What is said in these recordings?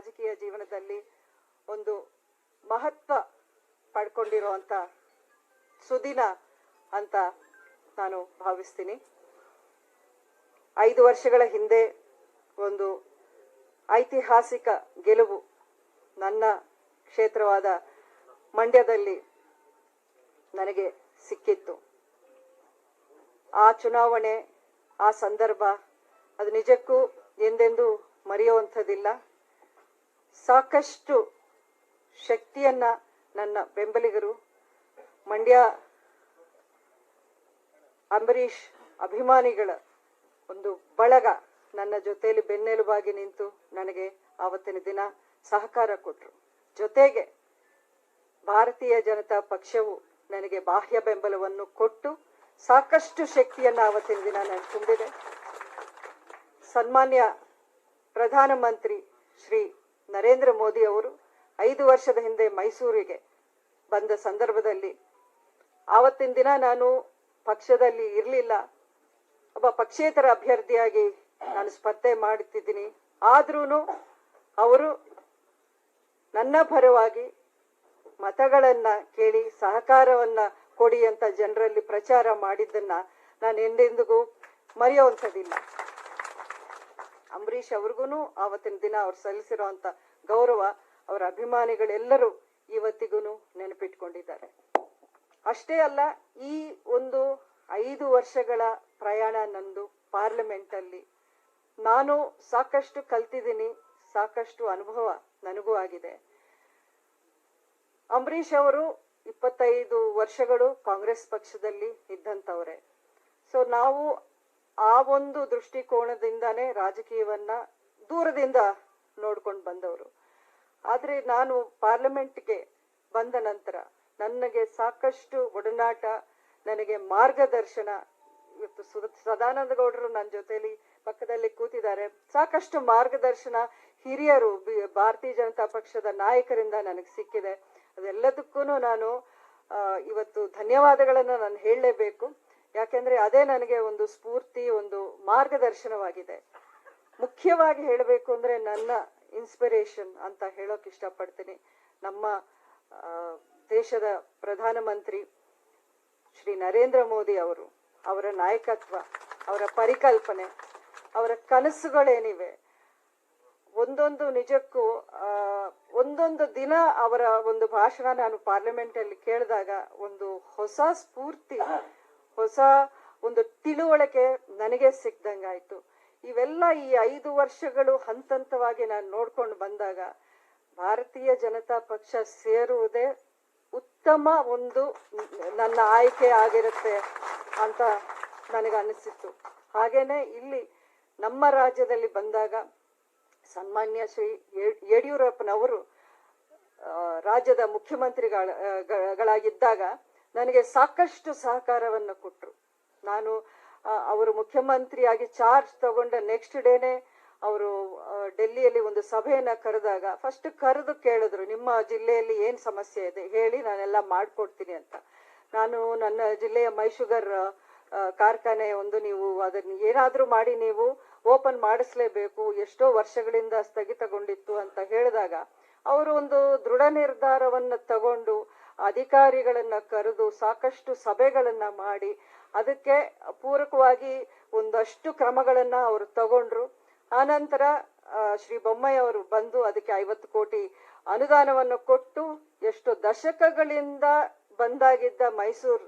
ರಾಜಕೀಯ ಜೀವನದಲ್ಲಿ ಒಂದು ಮಹತ್ವ ಪಡ್ಕೊಂಡಿರುವಂತ ಸುದಿನ ಅಂತ ನಾನು ಭಾವಿಸ್ತೀನಿ. ಐದು ವರ್ಷಗಳ ಹಿಂದೆ ಒಂದು ಐತಿಹಾಸಿಕ ಗೆಲುವು ನನ್ನ ಕ್ಷೇತ್ರವಾದ ಮಂಡ್ಯದಲ್ಲಿ ನನಗೆ ಸಿಕ್ಕಿತ್ತು. ಆ ಚುನಾವಣೆ, ಆ ಸಂದರ್ಭ ಅದು ನಿಜಕ್ಕೂ ಎಂದೆಂದೂ ಮರೆಯುವಂಥದ್ದಿಲ್ಲ. ಸಾಕಷ್ಟು ಶಕ್ತಿಯನ್ನ ನನ್ನ ಬೆಂಬಲಿಗರು, ಮಂಡ್ಯ ಅಂಬರೀಷ್ ಅಭಿಮಾನಿಗಳ ಒಂದು ಬಳಗ ನನ್ನ ಜೊತೆಯಲ್ಲಿ ಬೆನ್ನೆಲುಬಾಗಿ ನಿಂತು ನನಗೆ ಆವತ್ತಿನ ದಿನ ಸಹಕಾರ ಕೊಟ್ಟರು ಜೊತೆಗೆ ಭಾರತೀಯ ಜನತಾ ಪಕ್ಷವು ನನಗೆ ಬಾಹ್ಯ ಬೆಂಬಲವನ್ನು ಕೊಟ್ಟು ಸಾಕಷ್ಟು ಶಕ್ತಿಯನ್ನು ಆವತ್ತಿನ ದಿನ ನಾನು ತುಂಬಿದೆ. ಸನ್ಮಾನ್ಯ ಪ್ರಧಾನಮಂತ್ರಿ ಶ್ರೀ ನರೇಂದ್ರ ಮೋದಿ ಅವರು ಐದು ವರ್ಷದ ಹಿಂದೆ ಮೈಸೂರಿಗೆ ಬಂದ ಸಂದರ್ಭದಲ್ಲಿ, ಆವತ್ತಿನ ದಿನ ನಾನು ಪಕ್ಷದಲ್ಲಿ ಇರಲಿಲ್ಲ. ಒಬ್ಬ ಪಕ್ಷೇತರ ಅಭ್ಯರ್ಥಿಯಾಗಿ ನಾನು ಸ್ಪರ್ಧೆ ಮಾಡುತ್ತಿದ್ದೀನಿ. ಆದ್ರೂ ಅವರು ನನ್ನ ಪರವಾಗಿ ಮತಗಳನ್ನ ಕೇಳಿ ಸಹಕಾರವನ್ನ ಕೊಡಿ ಅಂತ ಜನರಲ್ಲಿ ಪ್ರಚಾರ ಮಾಡಿದ್ದನ್ನ ನಾನು ಎಂದೆಂದಿಗೂ ಮರೆಯುವಂಥದ್ದಿಲ್ಲ. ಅಂಬರೀಷ್ ಅವ್ರಿಗೂ ಆವತ್ತಿನ ದಿನ ಅವ್ರು ಸಲ್ಲಿಸಿರುವಂತ ಗೌರವ, ಅವರ ಅಭಿಮಾನಿಗಳೆಲ್ಲರೂ ಇವತ್ತಿಗೂ ನೆನಪಿಟ್ಕೊಂಡಿದ್ದಾರೆ. ಅಷ್ಟೇ ಅಲ್ಲ, ಈ ಒಂದು ಐದು ವರ್ಷಗಳ ಪ್ರಯಾಣ ನಂದು ಪಾರ್ಲಿಮೆಂಟ್ ಅಲ್ಲಿ ನಾನು ಸಾಕಷ್ಟು ಕಲ್ತಿದ್ದೀನಿ, ಸಾಕಷ್ಟು ಅನುಭವ ನನಗೂ ಆಗಿದೆ. ಅಂಬರೀಷ್ ಅವರು ಇಪ್ಪತ್ತೈದು ವರ್ಷಗಳು ಕಾಂಗ್ರೆಸ್ ಪಕ್ಷದಲ್ಲಿ ಇದ್ದಂತವ್ರೆ ಸೊ ನಾವು ಆ ಒಂದು ದೃಷ್ಟಿಕೋನದಿಂದಾನೇ ರಾಜಕೀಯವನ್ನ ದೂರದಿಂದ ನೋಡ್ಕೊಂಡು ಬಂದವರು. ಆದ್ರೆ ನಾನು ಪಾರ್ಲಿಮೆಂಟ್ಗೆ ಬಂದ ನಂತರ ನನಗೆ ಸಾಕಷ್ಟು ಒಡನಾಟ, ನನಗೆ ಮಾರ್ಗದರ್ಶನ, ಇವತ್ತು ಸುದ- ಸದಾನಂದ ಗೌಡರು ನನ್ನ ಜೊತೆಯಲ್ಲಿ ಪಕ್ಕದಲ್ಲಿ ಕೂತಿದ್ದಾರೆ. ಸಾಕಷ್ಟು ಮಾರ್ಗದರ್ಶನ ಹಿರಿಯರು ಭಾರತೀಯ ಜನತಾ ಪಕ್ಷದ ನಾಯಕರಿಂದ ನನಗೆ ಸಿಕ್ಕಿದೆ. ಅದೆಲ್ಲದಕ್ಕೂ ನಾನು ಇವತ್ತು ಧನ್ಯವಾದಗಳನ್ನು ನಾನು ಹೇಳಲೇಬೇಕು. ಯಾಕೆಂದ್ರೆ ಅದೇ ನನಗೆ ಒಂದು ಸ್ಫೂರ್ತಿ, ಒಂದು ಮಾರ್ಗದರ್ಶನವಾಗಿದೆ. ಮುಖ್ಯವಾಗಿ ಹೇಳಬೇಕು ಅಂದ್ರೆ ನನ್ನ ಇನ್ಸ್ಪಿರೇಷನ್ ಅಂತ ಹೇಳೋಕೆ ಇಷ್ಟಪಡ್ತೀನಿ. ನಮ್ಮ ದೇಶದ ಪ್ರಧಾನಮಂತ್ರಿ ಶ್ರೀ ನರೇಂದ್ರ ಮೋದಿ ಅವರು, ಅವರ ನಾಯಕತ್ವ, ಅವರ ಪರಿಕಲ್ಪನೆ, ಅವರ ಕನಸುಗಳೇನಿವೆ, ಒಂದೊಂದು ನಿಜಕ್ಕೂ ಒಂದೊಂದು ದಿನ ಅವರ ಒಂದು ಭಾಷಣ ನಾನು ಪಾರ್ಲಿಮೆಂಟ್ ಅಲ್ಲಿ ಕೇಳಿದಾಗ ಒಂದು ಹೊಸ ಸ್ಫೂರ್ತಿ ಹೊಸ ಒಂದು ತಿಳುವಳಿಕೆ ನನಗೆ ಸಿಕ್ದಂಗಾಯ್ತು. ಇವೆಲ್ಲ ಈ ಐದು ವರ್ಷಗಳು ಹಂತ ಹಂತವಾಗಿ ನಾನು ನೋಡ್ಕೊಂಡು ಬಂದಾಗ ಭಾರತೀಯ ಜನತಾ ಪಕ್ಷ ಸೇರುವುದೇ ಉತ್ತಮ ಒಂದು ನನ್ನ ಆಯ್ಕೆ ಆಗಿರುತ್ತೆ ಅಂತ ನನಗೆ ಅನಿಸಿತ್ತು. ಹಾಗೇನೆ ಇಲ್ಲಿ ನಮ್ಮ ರಾಜ್ಯದಲ್ಲಿ ಬಂದಾಗ ಸನ್ಮಾನ್ಯ ಶ್ರೀ ಯಡ್- ಯಡಿಯೂರಪ್ಪನವರು ರಾಜ್ಯದ ಮುಖ್ಯಮಂತ್ರಿಗಳಾಗಿದ್ದಾಗ ಗಳಾಗಿದ್ದಾಗ ನನಗೆ ಸಾಕಷ್ಟು ಸಹಕಾರವನ್ನು ಕೊಟ್ಟರು. ನಾನು ಅವರು ಮುಖ್ಯಮಂತ್ರಿಯಾಗಿ ಚಾರ್ಜ್ ತಗೊಂಡ ನೆಕ್ಸ್ಟ್ ಡೇನೆ ಅವರು ಡೆಲ್ಲಿಯಲ್ಲಿ ಒಂದು ಸಭೆಯನ್ನು ಕರೆದಾಗ ಫಸ್ಟ್ ಕರೆದು ಕೇಳಿದ್ರು, ನಿಮ್ಮ ಜಿಲ್ಲೆಯಲ್ಲಿ ಏನು ಸಮಸ್ಯೆ ಇದೆ ಹೇಳಿ ನಾನೆಲ್ಲ ಮಾಡ್ಕೊಡ್ತೀನಿ ಅಂತ. ನಾನು ನನ್ನ ಜಿಲ್ಲೆಯ ಮೈಶುಗರ್ ಕಾರ್ಖಾನೆ ಒಂದು ನೀವು ಅದನ್ನ ಏನಾದರೂ ಮಾಡಿ ನೀವು ಓಪನ್ ಮಾಡಿಸ್ಲೇಬೇಕು, ಎಷ್ಟೋ ವರ್ಷಗಳಿಂದ ಸ್ಥಗಿತಗೊಂಡಿತ್ತು ಅಂತ ಹೇಳಿದಾಗ ಅವರು ಒಂದು ದೃಢ ನಿರ್ಧಾರವನ್ನು ತಗೊಂಡು ಅಧಿಕಾರಿಗಳನ್ನ ಕರೆದು ಸಾಕಷ್ಟು ಸಭೆಗಳನ್ನ ಮಾಡಿ ಅದಕ್ಕೆ ಪೂರಕವಾಗಿ ಒಂದಷ್ಟು ಕ್ರಮಗಳನ್ನ ಅವರು ತಗೊಂಡ್ರು. ಆನಂತರ ಶ್ರೀ ಬೊಮ್ಮಯ್ಯ ಅವರು ಬಂದು ಅದಕ್ಕೆ ಐವತ್ತು ಕೋಟಿ ಅನುದಾನವನ್ನು ಕೊಟ್ಟು ಎಷ್ಟು ದಶಕಗಳಿಂದ ಬಂದಾಗಿದ್ದ ಮೈಸೂರು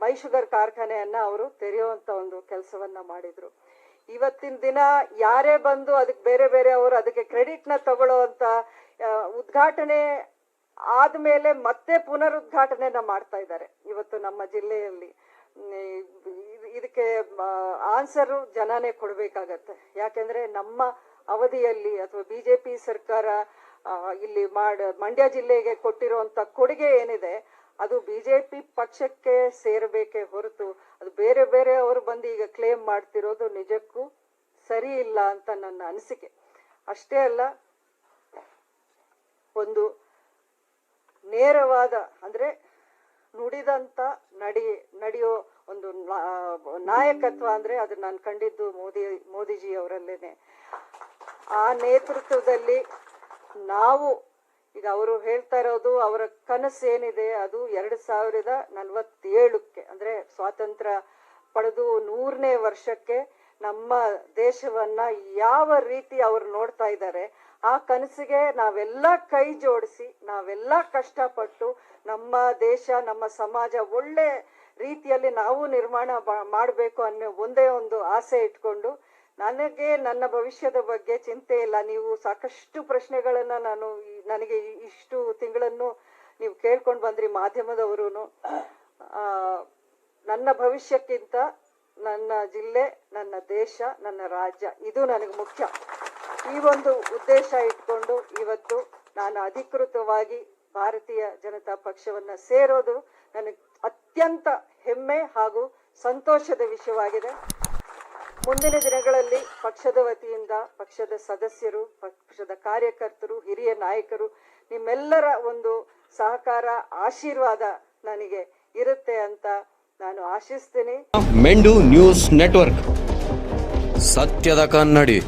ಮೈ ಮೈಶುಗರ್ ಕಾರ್ಖಾನೆಯನ್ನ ಅವರು ತೆರೆಯುವಂತ ಒಂದು ಕೆಲಸವನ್ನ ಮಾಡಿದ್ರು. ಇವತ್ತಿನ ದಿನ ಯಾರೇ ಬಂದು ಅದಕ್ಕೆ ಬೇರೆ ಬೇರೆ ಅವರು ಅದಕ್ಕೆ ಕ್ರೆಡಿಟ್ನ ತಗೊಳ್ಳುವಂತ ಉದ್ಘಾಟನೆ ಆದ್ಮೇಲೆ ಮತ್ತೆ ಪುನರುದ್ಘಾಟನೆನ ಮಾಡ್ತಾ ಇದ್ದಾರೆ. ಇವತ್ತು ನಮ್ಮ ಜಿಲ್ಲೆಯಲ್ಲಿ ಇದಕ್ಕೆ ಆನ್ಸರು ಜನನೇ ಕೊಡ್ಬೇಕಾಗತ್ತೆ. ಯಾಕೆಂದ್ರೆ ನಮ್ಮ ಅವಧಿಯಲ್ಲಿ ಅಥವಾ ಬಿಜೆಪಿ ಸರ್ಕಾರ ಇಲ್ಲಿ ಮಾಡ, ಮಂಡ್ಯ ಜಿಲ್ಲೆಗೆ ಕೊಟ್ಟಿರುವಂತ ಕೊಡುಗೆ ಏನಿದೆ, ಅದು ಬಿಜೆಪಿ ಪಕ್ಷಕ್ಕೆ ಸೇರಬೇಕೇ ಹೊರತು, ಅದು ಬೇರೆ ಬೇರೆ ಅವರು ಬಂದು ಈಗ ಕ್ಲೇಮ್ ಮಾಡ್ತಿರೋದು ನಿಜಕ್ಕೂ ಸರಿ ಇಲ್ಲ ಅಂತ ನನ್ನ ಅನಿಸಿಕೆ. ಅಷ್ಟೇ ಅಲ್ಲ, ಒಂದು ನೇರವಾದ, ಅಂದ್ರೆ ನುಡಿದಂತ ನಡಿ, ನಡೆಯೋ ಒಂದು ನಾಯಕತ್ವ ಅಂದ್ರೆ ಅದು ನಾನು ಕಂಡಿದ್ದು ಮೋದಿ, ಮೋದಿಜಿ ಅವರಲ್ಲೇನೆ. ಆ ನೇತೃತ್ವದಲ್ಲಿ ನಾವು, ಈಗ ಅವರು ಹೇಳ್ತಾ ಇರೋದು ಅವರ ಕನಸು ಏನಿದೆ ಅದು ಎರಡು ಸಾವಿರದ ನಲವತ್ತೇಳಕ್ಕೆ, ಅಂದ್ರೆ ಸ್ವಾತಂತ್ರ್ಯ ಪಡೆದು ನೂರನೇ ವರ್ಷಕ್ಕೆ ನಮ್ಮ ದೇಶವನ್ನ ಯಾವ ರೀತಿ ಅವ್ರು ನೋಡ್ತಾ ಇದ್ದಾರೆ ಆ ಕನಸಿಗೆ ನಾವೆಲ್ಲ ಕೈ ಜೋಡಿಸಿ, ನಾವೆಲ್ಲ ಕಷ್ಟಪಟ್ಟು ನಮ್ಮ ದೇಶ, ನಮ್ಮ ಸಮಾಜ ಒಳ್ಳೆ ರೀತಿಯಲ್ಲಿ ನಾವು ನಿರ್ಮಾಣ ಮಾಡಬೇಕು ಅನ್ನೋ ಒಂದೇ ಒಂದು ಆಸೆ ಇಟ್ಕೊಂಡು ನನಗೆ ನನ್ನ ಭವಿಷ್ಯದ ಬಗ್ಗೆ ಚಿಂತೆ ಇಲ್ಲ. ನೀವು ಸಾಕಷ್ಟು ಪ್ರಶ್ನೆಗಳನ್ನ ನಾನು ನನಗೆ ಇಷ್ಟು ತಿಂಗಳನ್ನು ನೀವು ಕೇಳ್ಕೊಂಡು ಬಂದ್ರಿ ಮಾಧ್ಯಮದವರು ನನ್ನ ಭವಿಷ್ಯಕ್ಕಿಂತ ನನ್ನ ಜಿಲ್ಲೆ, ನನ್ನ ದೇಶ, ನನ್ನ ರಾಜ್ಯ, ಇದು ನನಗೆ ಮುಖ್ಯ. ಈ ಒಂದು ಉದ್ದೇಶ ಇಟ್ಕೊಂಡು ಇವತ್ತು ನಾನು ಅಧಿಕೃತವಾಗಿ ಭಾರತೀಯ ಜನತಾ ಪಕ್ಷವನ್ನ ಸೇರೋದು ನನಗೆ ಅತ್ಯಂತ ಹೆಮ್ಮೆ ಹಾಗೂ ಸಂತೋಷದ ವಿಷಯವಾಗಿದೆ. ಮುಂದಿನ ದಿನಗಳಲ್ಲಿ ಪಕ್ಷದ ವತಿಯಿಂದ, ಪಕ್ಷದ ಸದಸ್ಯರು, ಪಕ್ಷದ ಕಾರ್ಯಕರ್ತರು, ಹಿರಿಯ ನಾಯಕರು, ನಿಮ್ಮೆಲ್ಲರ ಒಂದು ಸಹಕಾರ, ಆಶೀರ್ವಾದ ನನಗೆ ಇರುತ್ತೆ ಅಂತ ನಾನು ಆಶಿಸ್ತೀನಿ. ಮೆಂಡು ನ್ಯೂಸ್ ನೆಟ್ವರ್ಕ್. ಸತ್ಯದ ಕನ್ನಡಿ.